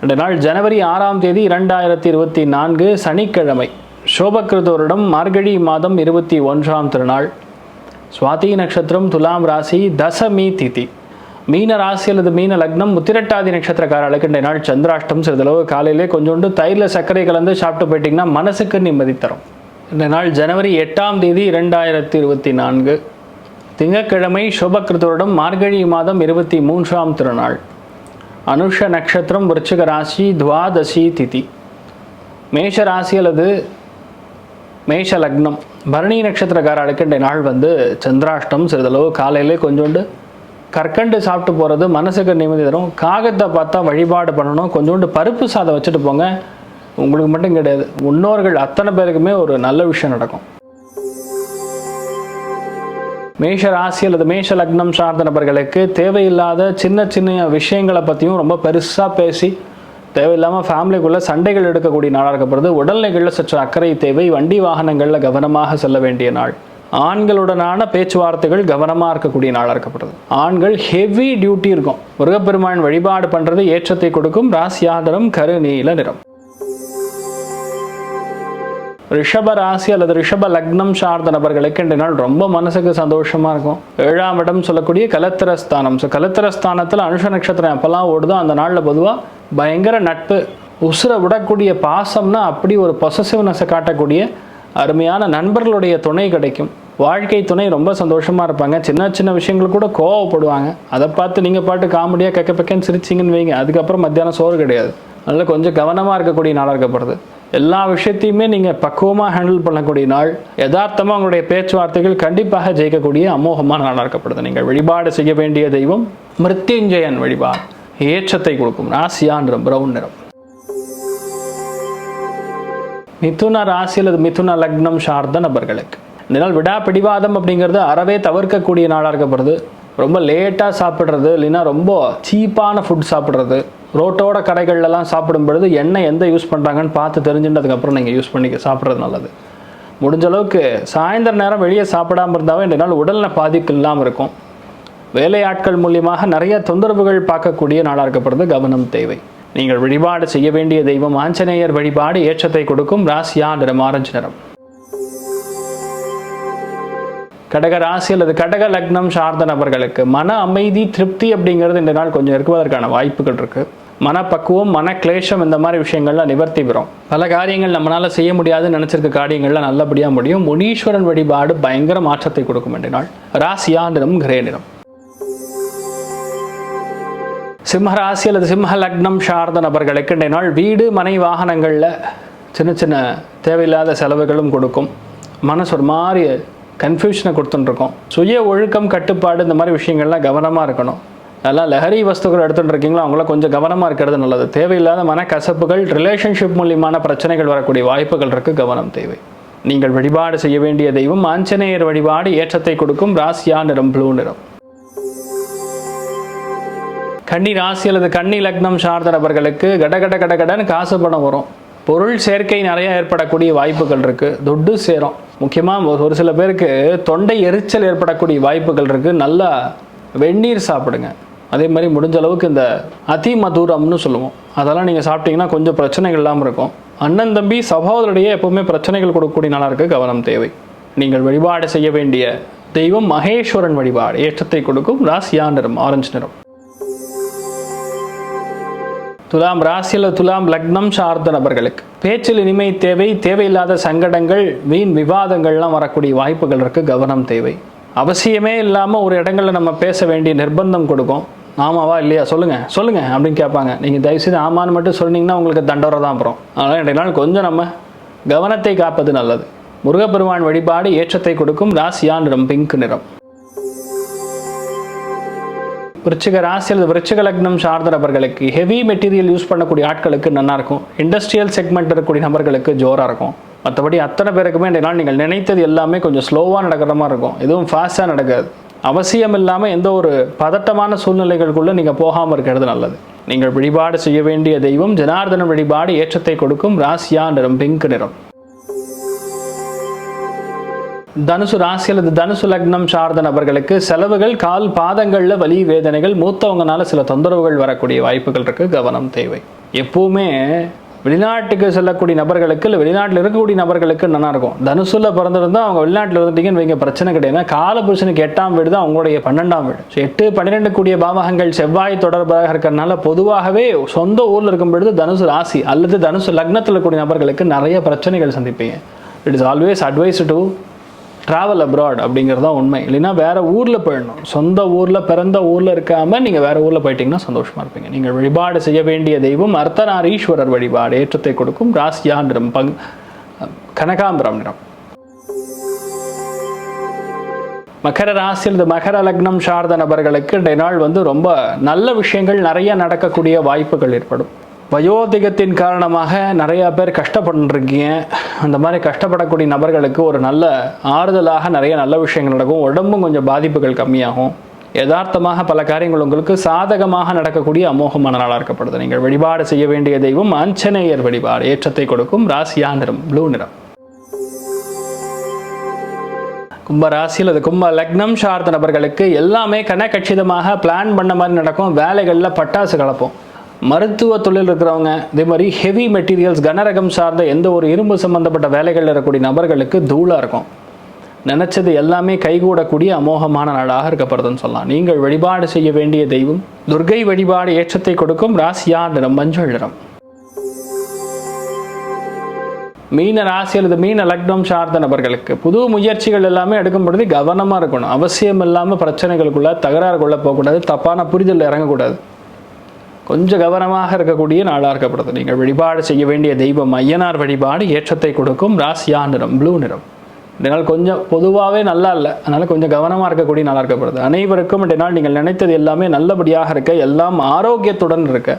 ரெண்டு நாள் ஜனவரி ஆறாம் தேதி இரண்டாயிரத்தி இருபத்தி நான்கு சனிக்கிழமை. சோபகிருதோரிடம் மார்கழி மாதம் இருபத்தி ஒன்றாம் திருநாள். சுவாதி நட்சத்திரம் துலாம் ராசி தசமி திதி. மீன ராசி அல்லது மீன லக்னம் முத்திரட்டாதி நட்சத்திரக்காரர்களுக்கு இந்த நாள் சந்திராஷ்டம் சிறிதளவு காலையிலே கொஞ்சோண்டு தயிரில் சர்க்கரை கலந்து சாப்பிட்டு போயிட்டீங்கன்னா மனசுக்கு நிம்மதி தரும். இந்த நாள் ஜனவரி எட்டாம் தேதி இரண்டாயிரத்தி இருபத்தி நான்கு. திங்கட்கிழமை சுபகிருதோடம் மார்கழி மாதம் இருபத்தி மூன்றாம் திருநாள். அனுஷ நட்சத்திரம் விருச்சிக ராசி துவாதசி திதி. மேஷ ராசி அல்லது மேஷ லக்னம். பரணி நட்சத்திரக்காரர்களுக்கு இந்த நாள் வந்து சந்திராஷ்டம் சிறிதளவு காலையிலே கொஞ்சோண்டு கற்கண்டு சாப்பிட்டு போகிறது மனசுக்கு நிம்மதி தரும். காகத்தை பார்த்தா வழிபாடு பண்ணணும். கொஞ்சோண்டு பருப்பு சாதம் வச்சுட்டு போங்க. உங்களுக்கு மட்டும் கிடையாது. முன்னோர்கள் அத்தனை பேருக்குமே ஒரு நல்ல விஷயம் நடக்கும். மேஷ ராசி அல்லது மேஷ லக்னம் சார்ந்த நபர்களுக்கு தேவையில்லாத சின்ன சின்ன விஷயங்களை பற்றியும் ரொம்ப பெருசாக பேசி தேவையில்லாமல் ஃபேமிலிக்குள்ளே சண்டைகள் எடுக்கக்கூடிய நாளாக இருக்கப்படுது உடல்நிலைகளில் சற்று அக்கறை தேவை வண்டி வாகனங்களில் கவனமாக செல்ல வேண்டிய நாள். ஆண்களுடனான பேச்சுவார்த்தைகள் கவனமாக இருக்கக்கூடிய நாளாக இருக்கப்படுது ஆண்கள் ஹெவி டியூட்டி இருக்கும். முருகப்பெருமான் வழிபாடு பண்ணுறது ஏற்றத்தை கொடுக்கும். ராசியாதரம் கருநீல நிறம். ரிஷப ராசி அல்லது ரிஷப லக்னம் சார்ந்த நபர்களுக்கு இந்த நாள் ரொம்ப மனசுக்கு சந்தோஷமா இருக்கும். ஏழாம் இடம் சொல்லக்கூடிய கலத்திரஸ்தானம். ஸோ கலத்திரஸ்தானத்தில் அனுஷ நட்சத்திரம் எப்பெல்லாம் ஓடுதோ அந்த நாளில் பொதுவாக பயங்கர நட்பு உசுரை விடக்கூடிய பாசம்னா அப்படி ஒரு பொசசிவ்னஸை காட்டக்கூடிய அருமையான நண்பர்களுடைய துணை கிடைக்கும். வாழ்க்கை துணை ரொம்ப சந்தோஷமாக இருப்பாங்க. சின்ன சின்ன விஷயங்கள் கூட கோவப்படுவாங்க. அதை பார்த்து நீங்கள் பாட்டு காமெடியாக கக்க பக்கன்னு சிரிச்சிங்கன்னு வைங்க. அதுக்கப்புறம் மத்தியானம் சோறு கிடையாது. அதனால் கொஞ்சம் கவனமாக இருக்கக்கூடிய நாளாக இருக்கப்படுது எல்லா விஷயத்தையுமே நீங்கள் பக்குவமாக ஹேண்டில் பண்ணக்கூடிய நாள் யதார்த்தமாக உங்களுடைய பேச்சுவார்த்தைகள் கண்டிப்பாக ஜெயிக்கக்கூடிய அமோகமான நாளாக இருக்கப்படுது. நீங்கள் வழிபாடு செய்ய வேண்டிய தெய்வம் மிருத்யுஞ்சயன் வழிபாடு. ஏற்றத்தை கொடுக்கும். ராசியான் பிரவுன் நிறம். மிதுன ராசி அல்லது மிதுன லக்னம் சார்ந்த நபர்களுக்கு. இந்த நாள் விடா பிடிவாதம் அப்படிங்கிறது அறவே தவிர்க்கக்கூடிய நாளாக இருக்கப்படுது. ரொம்ப லேட்டாக சாப்பிட்றது இல்லைன்னா ரொம்ப சீப்பான ஃபுட் சாப்பிட்றது ரோட்டோட கடைகள்லாம் சாப்பிடும் பொழுது எண்ணெய் எந்த யூஸ் பண்ணுறாங்கன்னு பார்த்து தெரிஞ்சுட்டதுக்கப்புறம் நீங்கள் யூஸ் பண்ணி சாப்பிட்றது நல்லது. முடிஞ்ச அளவுக்கு சாயந்தர நேரம் வெளியே சாப்பிடாம இருந்தாவே இந்த நாள் உடலில் பாதிப்பு இல்லாமல் இருக்கும். வேலையாட்கள் மூலியமாக நிறைய தொந்தரவுகள் பார்க்கக்கூடிய நாளாக இருக்கப்படுறது கவனம் தேவை. நீங்கள் வழிபாடு செய்ய வேண்டிய தெய்வம் ஆஞ்சநேயர் வழிபாடு ஏற்றத்தை கொடுக்கும் ராசியா நிறம் ஆரஞ்சு நிறம். கடக ராசி அல்லது கடக லக்னம் சார்ந்த நபர்களுக்கு மன அமைதி திருப்தி அப்படிங்கிறது இந்த நாள் கொஞ்சம் இருக்குவதற்கான வாய்ப்புகள் இருக்குது மனப்பக்குவம் மன கிளேஷம் இந்த மாதிரி விஷயங்கள்லாம் நிவர்த்தி பெறும். பல காரியங்கள் நம்மளால செய்ய முடியாதுன்னு நினைச்சிருக்க காரியங்கள்லாம் நல்லபடியாக முடியும். முனீஸ்வரன் வழிபாடு பயங்கர மாற்றத்தை கொடுக்கும் என்ற நாள் ராசியா நிறம் கிரே நிறம் சிம்ம ராசி அல்லது சிம்ம லக்னம் சார்ந்த நபர்களுக்கு இன்றைய நாள் வீடு மனை வாகனங்களில் சின்ன சின்ன தேவையில்லாத செலவுகளும் கொடுக்கும். மனசு ஒரு மாதிரி கன்ஃபியூஷனை கொடுத்துட்டுருக்கோம் சுய ஒழுக்கம் கட்டுப்பாடு இந்த மாதிரி விஷயங்கள்லாம் கவனமாக இருக்கணும். நல்லா லஹரி வஸ்துக்கள் எடுத்துட்டு இருக்கீங்களோ அவங்கள கொஞ்சம் கவனமாக இருக்கிறது நல்லது. தேவையில்லாத மனக்கசப்புகள் ரிலேஷன்ஷிப் மூலியமான பிரச்சனைகள் வரக்கூடிய வாய்ப்புகள் இருக்குது கவனம் தேவை. நீங்கள் வழிபாடு செய்ய வேண்டிய தெய்வம் ஆஞ்சநேயர் வழிபாடு ஏற்றத்தை கொடுக்கும் ராசியா நிறம் ப்ளூ நிறம். கன்னி ராசி அல்லது கன்னி லக்னம் சார்ந்த நபர்களுக்கு கட கட கட காசு பணம் வரும். பொருள் சேர்க்கை நிறைய ஏற்படக்கூடிய வாய்ப்புகள் இருக்குது துட்டு சேரும். முக்கியமாக ஒரு சில பேருக்கு தொண்டை எரிச்சல் ஏற்படக்கூடிய வாய்ப்புகள் இருக்குது நல்லா வெந்நீர் சாப்பிடுங்க. அதே மாதிரி முடிஞ்ச அளவுக்கு இந்த அதி மதுரம்னு சொல்லுவோம். அதெல்லாம் நீங்கள் சாப்பிட்டீங்கன்னா கொஞ்சம் பிரச்சனைகள் இல்லாமல் இருக்கும். அண்ணன் தம்பி சகோதரருடைய எப்பவுமே பிரச்சனைகள் கொடுக்கக்கூடிய நாளாக இருக்கு. கவனம் தேவை. நீங்கள் வழிபாடு செய்ய வேண்டிய தெய்வம் மகேஸ்வரன் வழிபாடு. ஏற்றத்தை கொடுக்கும் ராசியா நிறம் ஆரஞ்சு நிறம். துலாம் ராசியில் துலாம் லக்னம் சார்ந்த நபர்களுக்கு பேச்சில் இனிமை தேவை தேவையில்லாத சங்கடங்கள் வீண் விவாதங்கள்லாம் வரக்கூடிய வாய்ப்புகள் இருக்கு. கவனம் தேவை. அவசியமே இல்லாமல் ஒரு இடங்களில் நம்ம பேச வேண்டிய நிர்பந்தம் கொடுக்கும். ஆமாவா இல்லையா? சொல்லுங்க சொல்லுங்க அப்படின்னு கேட்பாங்க. நீங்கள் தயவுசெய்து ஆமான்னு மட்டும் சொன்னீங்கன்னா உங்களுக்கு தண்டோரை தான் அப்புறம் அதனால் இன்றைய நாள் கொஞ்சம் நம்ம கவனத்தை காப்பது நல்லது. முருகப்பெருமான் வழிபாடு ஏற்றத்தை கொடுக்கும் ராசியா நிறம் பிங்க் நிறம். விருச்சிக ராசி அல்லது விருச்சிக லக்னம் சார்ந்த நபர்களுக்கு ஹெவி மெட்டீரியல் யூஸ் பண்ணக்கூடிய ஆட்களுக்கு நல்லா இருக்கும். இண்டஸ்ட்ரியல் செக்மெண்ட் இருக்கக்கூடிய நபர்களுக்கு ஜோராக இருக்கும். மற்றபடி அத்தனை பேருக்குமே இந்த நாள் நீங்கள் நினைத்தது எல்லாமே கொஞ்சம் ஸ்லோவாக நடக்கிற மாதிரி இருக்கும். எதுவும் ஃபாஸ்ட்டாக நடக்காது. அவசியம் இல்லாமல் எந்த ஒரு பதட்டமான சூழ்நிலைகளுக்குள்ளே நீங்கள் போகாமல் இருக்கிறது நல்லது. நீங்கள் வழிபாடு செய்ய வேண்டிய தெய்வம் ஜனார்தன வழிபாடு ஏற்றத்தை கொடுக்கும் ராசியா நிறம் பிங்க் நிறம். தனுசு ராசி அல்லது தனுசு லக்னம் சார்ந்த நபர்களுக்கு செலவுகள் கால் பாதங்களில் வலி வேதனைகள் மூத்தவங்கனால சில தொந்தரவுகள் வரக்கூடிய வாய்ப்புகள் இருக்கு. கவனம் தேவை. எப்பவுமே வெளிநாட்டுக்கு செல்லக்கூடிய நபர்களுக்கு இல்லை வெளிநாட்டில் இருக்கக்கூடிய நபர்களுக்கு நல்லா இருக்கும். தனுசுல பிறந்திருந்தால் அவங்க வெளிநாட்டில் இருந்துட்டீங்கன்னு வைங்க பிரச்சனை கிடையாது. காலபுருஷனுக்கு எட்டாம் வீடு தான் அவங்களுடைய பன்னெண்டாம் வீடு. ஸோ எட்டு பன்னிரெண்டு கூடிய பாவகங்கள் செவ்வாய் தொடர்பாக இருக்கிறனால பொதுவாகவே சொந்த ஊரில் இருக்கும் பொழுது தனுசு ராசி அல்லது தனுசு லக்னத்தில் இருக்கக்கூடிய நபர்களுக்கு நிறைய பிரச்சனைகள் சந்திப்பீங்க. It is always advice to travel abroad அப்படிங்கிறது தான் உண்மை. இல்லைன்னா வேற ஊரில் போயிடணும். சொந்த ஊரில் பிறந்த ஊரில் இருக்காமல் நீங்கள் வேற ஊரில் போயிட்டீங்கன்னா சந்தோஷமாக இருப்பீங்க. நீங்கள் வழிபாடு செய்ய வேண்டிய தெய்வம் அர்த்தநாரீஸ்வரர் வழிபாடு ஏற்றத்தை கொடுக்கும் ராசியாண்டிரம் பங் கனகாம்பரம் நிறம். மகர ராசியில் இந்த மகர லக்னம் சார்ந்த நபர்களுக்கு இன்றைய நாள் வந்து ரொம்ப நல்ல விஷயங்கள் நிறைய நடக்கக்கூடிய வாய்ப்புகள் ஏற்படும். வயோதிகத்தின் காரணமாக நிறைய பேர் கஷ்டப்பட்டுருக்கீங்க. அந்த மாதிரி கஷ்டப்படக்கூடிய நபர்களுக்கு ஒரு நல்ல ஆறுதலாக நிறைய நல்ல விஷயங்கள் நடக்கும். உடம்பும் கொஞ்சம் பாதிப்புகள் கம்மியாகும். யதார்த்தமாக பல காரியங்கள் உங்களுக்கு சாதகமாக நடக்கக்கூடிய அமோகமான நாளாக இருக்கப்படுது. நீங்கள் வழிபாடு செய்ய வேண்டிய தெய்வம் ஆஞ்சநேயர் வழிபாடு. ஏற்றத்தை கொடுக்கும் ராசியா நிறம் ப்ளூ நிறம். கும்ப ராசியில் அது கும்ப லக்னம் சார்ந்த நபர்களுக்கு எல்லாமே கனகச்சிதமாக பிளான் பண்ண மாதிரி நடக்கும். வேலைகளில் பட்டாசு கலப்போம். மருத்துவ தொழில் இருக்கிறவங்க இதே மாதிரி ஹெவி மெட்டீரியல்ஸ் கனரகம் சார்ந்த எந்த ஒரு இரும்பு சம்பந்தப்பட்ட வேலைகளில் இருக்கக்கூடிய நபர்களுக்கு தூளாக இருக்கும். நினச்சது எல்லாமே கைகூடக்கூடிய அமோகமான நாளாக இருக்கப்படுதுன்னு சொல்லலாம். நீங்கள் வழிபாடு செய்ய வேண்டிய தெய்வம் துர்கை வழிபாடு ஏற்றத்தை கொடுக்கும் ராசியா நிறம்? மஞ்சள் நிறம். மீன ராசி அல்லது மீன லக்னம் சார்ந்த நபர்களுக்கு புது முயற்சிகள் எல்லாமே எடுக்கும் பொழுது கவனமாக இருக்கணும். அவசியம் இல்லாமல் பிரச்சனைகளுக்குள்ள தகராறுக்குள்ள போகக்கூடாது. தப்பான புரிதல் இறங்கக்கூடாது. கொஞ்சம் கவனமாக இருக்கக்கூடிய நாளாக இருக்கப்படுது நீங்கள் வழிபாடு செய்ய வேண்டிய தெய்வம் ஐயனார் வழிபாடு ஏற்றத்தை கொடுக்கும். ராசியா நிறம் ப்ளூ நிறம். இதனால் கொஞ்சம் பொதுவாகவே நல்லா இல்லை. அதனால் கொஞ்சம் கவனமாக இருக்கக்கூடிய நாளாக இருக்கப்படுது அனைவருக்கும் இந்த நாள் நீங்கள் நினைத்தது எல்லாமே நல்லபடியாக இருக்க. எல்லாம் ஆரோக்கியத்துடன் இருக்க.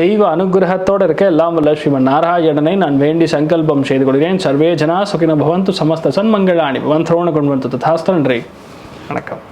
தெய்வ அனுகிரகத்தோடு இருக்க. எல்லாம் வல்ல ஸ்ரீமன் நாராயணனை நான் வேண்டி சங்கல்பம் செய்து கொள்கிறேன். சர்வே ஜனா சுகின பவந்து சமஸ்த சன்மங்களாணி பவன் திரோண குண்வந்து ததாஸ்த நன்றி. வணக்கம்.